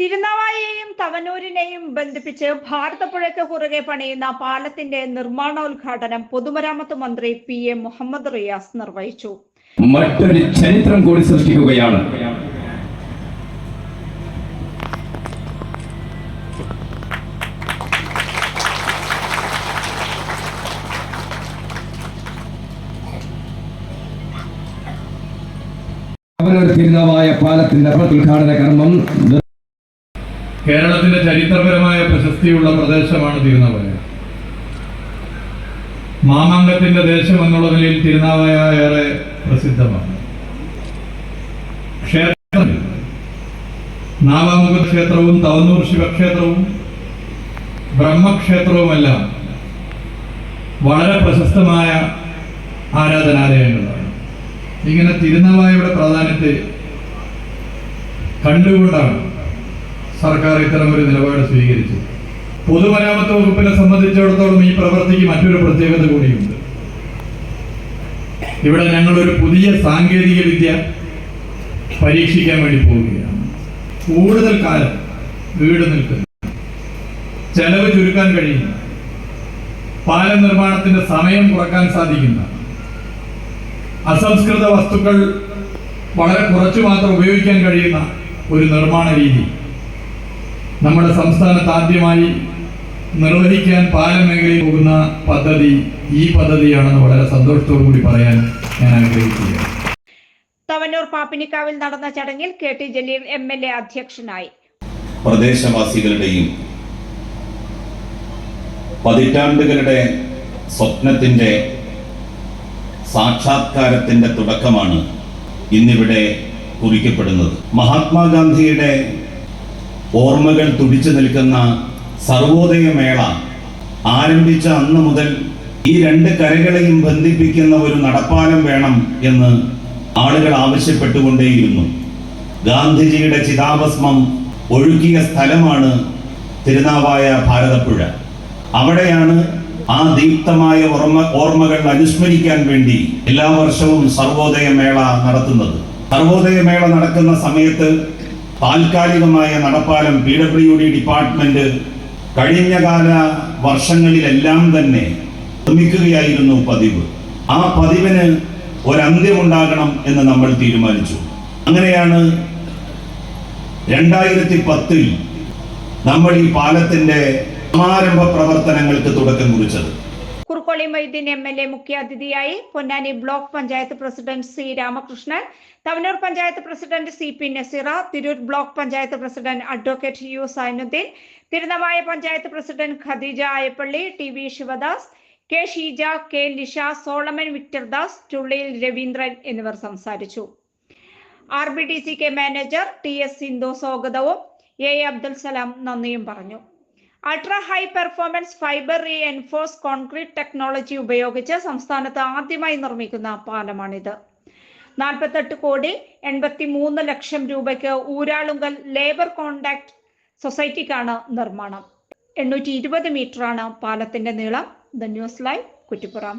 തിരുനാവായയെയും തവനൂരിനെയും ബന്ധിപ്പിച്ച് ഭാരതപ്പുഴയ്ക്ക് കുറുകെ പണിയുന്ന പാലത്തിന്റെ നിർമ്മാണോദ്ഘാടനം പൊതുമരാമത്ത് മന്ത്രി പി എം മുഹമ്മദ് റിയാസ് നിർവഹിച്ചു. മറ്റൊരു ചരിത്രം കൂടി സൃഷ്ടിക്കുകയാണ്. തിരുനാവായ പാലത്തിന്റെ ഉദ്ഘാടന കർമ്മം കേരളത്തിന്റെ ചരിത്രപരമായ പ്രശസ്തിയുള്ള പ്രദേശമാണ് തിരുനാവായ. മാമാങ്കത്തിന്റെ ദേശം എന്നുള്ള നിലയിൽ തിരുനാവായ ഏറെ പ്രസിദ്ധമാണ്. ക്ഷേത്രം. നാവാമുഖ ക്ഷേത്രവും തവന്നൂർ ശിവക്ഷേത്രവും ബ്രഹ്മക്ഷേത്രവുമെല്ലാം വളരെ പ്രശസ്തമായ ആരാധനാലയങ്ങളാണ്. ഇങ്ങനെ തിരുനാവായയുടെ പ്രാധാന്യത്തെ കണ്ടുകൊണ്ടാണ് സർക്കാർ ഇത്തരമൊരു നിലപാട് സ്വീകരിച്ചു. പൊതുമരാമത്ത് വകുപ്പിനെ സംബന്ധിച്ചിടത്തോളം ഈ പ്രവൃത്തിക്ക് മറ്റൊരു പ്രത്യേകത കൂടിയുണ്ട്. ഇവിടെ ഞങ്ങളൊരു പുതിയ സാങ്കേതിക വിദ്യ പരീക്ഷിക്കാൻ വേണ്ടി പോവുകയാണ്. കൂടുതൽ കാലം വീട് നിൽക്കുന്നു. ചെലവ് ചുരുക്കാൻ കഴിയുന്ന പാലം നിർമ്മാണത്തിന്റെ സമയം കുറയ്ക്കാൻ സാധിക്കുന്ന അസംസ്കൃത വസ്തുക്കൾ വളരെ കുറച്ചു മാത്രം ഉപയോഗിക്കാൻ കഴിയുന്ന ഒരു നിർമ്മാണ രീതി. നമ്മുടെ സംസ്ഥാനത്ത് ആദ്യമായി നിർവഹിക്കാൻ പാലം മേഖലയിൽ പോകുന്ന പദ്ധതി ഈ പദ്ധതിയാണെന്ന് വളരെ സന്തോഷത്തോടു കൂടി പറയാൻ ഞാൻ ആഗ്രഹിക്കുകയാണ്. തവനൂർ പാപ്പിനിക്കാവിൽ നടന്ന ചടങ്ങിൽ K T Jaleel M L A അധ്യക്ഷനായി. പ്രദേശവാസികളുടെയും പതിറ്റാണ്ടുകളുടെ സ്വപ്നത്തിന്റെ സാക്ഷാത്കാരത്തിന്റെ തുടക്കമാണ് ഇന്നിവിടെ കുറിക്കപ്പെടുന്നത്. മഹാത്മാഗാന്ധിയുടെ ഓർമ്മകൾ തുടിച്ചു നിൽക്കുന്ന സർവോദയ മേള ആരംഭിച്ച അന്ന് മുതൽ ഈ രണ്ട് കരകളെയും ബന്ധിപ്പിക്കുന്ന ഒരു നടപ്പാലം വേണം എന്ന് ആളുകൾ ആവശ്യപ്പെട്ടുകൊണ്ടേയിരുന്നു. ഗാന്ധിജിയുടെ ചിതാഭസ്മം ഒഴുക്കിയ സ്ഥലമാണ് തിരുനാവായ ഭാരതപ്പുഴ. അവിടെയാണ് ആ ദീപ്തമായ ഓർമ്മ ഓർമ്മകൾ അനുസ്മരിക്കാൻ വേണ്ടി എല്ലാ വർഷവും സർവോദയ മേള നടത്തുന്നത്. സർവോദയ മേള നടക്കുന്ന സമയത്ത് താൽക്കാലികമായ നടപ്പാലം പി ഡബ്ല്യു ഡി ഡിപ്പാർട്ട്മെന്റ് കഴിഞ്ഞകാല വർഷങ്ങളിലെല്ലാം തന്നെ നിർമ്മിക്കുകയായിരുന്നു പതിവ്. ആ പതിവിന് ഒരന്ത്യമുണ്ടാകണം എന്ന് നമ്മൾ തീരുമാനിച്ചു. അങ്ങനെയാണ് രണ്ടായിരത്തി പത്തിൽ നമ്മൾ ഈ പാലത്തിന്റെ സമാരംഭ പ്രവർത്തനങ്ങൾക്ക് തുടക്കം കുറിച്ചത്. Kurukkoli Moideen M L A മുഖ്യാതിഥിയായി Ponnani block panchayat president C Ramakrishnan Thavanur panchayat president C P Naseera Tirur block panchayat president advocate U Zainuddin Thirunavaya panchayat president Khadeeja Ayappally T V Sivadas K Sheeja K Nisha Solomon Victor Das Chulliyil Raveendran എന്നിവർ സംസാരിച്ചു. R B D C K manager T S Sindhu സ്വാഗതവും A Abdul Salam നന്ദിയും പറഞ്ഞു. Ultra high performance fibre reinforce concrete technology ഉപയോഗിച്ച് സംസ്ഥാനത്ത് ആദ്യമായി നിർമ്മിക്കുന്ന പാലമാണിത്. നാൽപ്പത്തെട്ട് കോടി എൺപത്തി മൂന്ന് ലക്ഷം രൂപയ്ക്ക് ഊരാളുങ്കൽ ലേബർ കോണ്ടാക്ട് സൊസൈറ്റിക്കാണ് നിർമ്മാണം. എണ്ണൂറ്റി ഇരുപത് മീറ്ററാണ് പാലത്തിന്റെ നീളം. The news live Kuttippuram